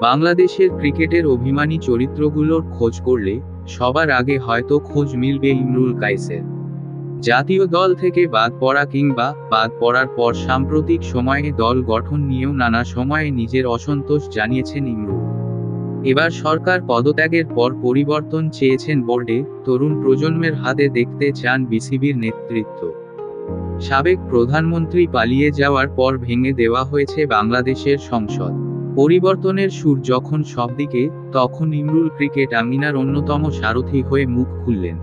বাংলাদেশের ক্রিকেটের অভিমানী চরিত্রগুলোর খোঁজ করলে সবার আগে হয়তো খোঁজ মিলবে ইমরুল কাইসের। জাতীয় দল থেকে বাদ পড়া কিংবা বাদ পড়ার পর সাম্প্রতিক সময়ে দল গঠন নিয়েও নানা সময়ে নিজের অসন্তোষ জানিয়েছেন ইমরুল। এবার সরকার পদত্যাগের পর পরিবর্তন চেয়েছেন বোর্ডে, তরুণ প্রজন্মের হাতে দেখতে চান বিসিবির নেতৃত্ব। সাবেক প্রধানমন্ত্রী পালিয়ে যাওয়ার পর ভেঙে দেওয়া হয়েছে বাংলাদেশের সংসদ। পরিবর্তনের সুর যখন সবদিকে তখন ইমরুল ক্রিকেট আমিনার অন্যতম সারথি হয়ে মুখ খুললেন।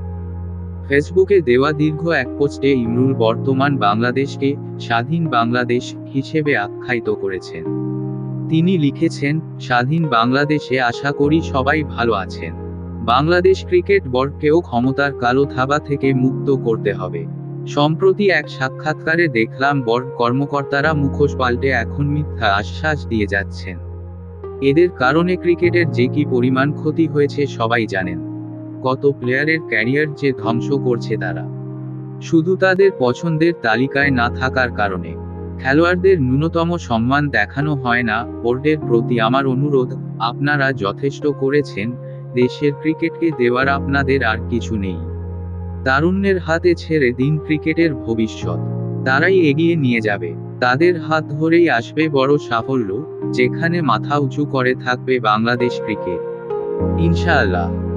ফেসবুকে দেওয়া দীর্ঘ এক পোস্টে ইমরুল বর্তমান বাংলাদেশকে স্বাধীন বাংলাদেশ হিসেবে আখ্যায়িত করেছেন। তিনি লিখেছেন, স্বাধীন বাংলাদেশে আশা করি সবাই ভালো আছেন। বাংলাদেশ ক্রিকেট বোর্ডকেও ক্ষমতার কালো থাবা থেকে মুক্ত করতে হবে। সম্প্রতি এক সাক্ষাৎকারে দেখলাম বোর্ড কর্মকর্তারা মুখোশ পাল্টে এখন মিথ্যা আশ্বাস দিয়ে যাচ্ছেন। এদের কারণে ক্রিকেটের যে কি পরিমাণ ক্ষতি হয়েছে সবাই জানেন। কত প্লেয়ারের ক্যারিয়ার যে ধ্বংস করছে তারা। শুধু তাদের পছন্দের তালিকায় না থাকার কারণে। খেলোয়াড়দের ন্যূনতম সম্মান দেখানো হয় না, বোর্ডের প্রতি আমার অনুরোধ, আপনারা যথেষ্ট করেছেন, দেশের ক্রিকেটকে দেওয়ার আপনাদের আর কিছু নেই। তারুণ্যের হাতে ছেড়ে দিন ক্রিকেটের ভবিষ্যৎ। তারাই এগিয়ে নিয়ে যাবে। তাদের হাত ধরেই আসবে বড় সাফল্য, যেখানে মাথা উঁচু করে থাকবে বাংলাদেশ ক্রিকেট। ইনশাআল্লাহ।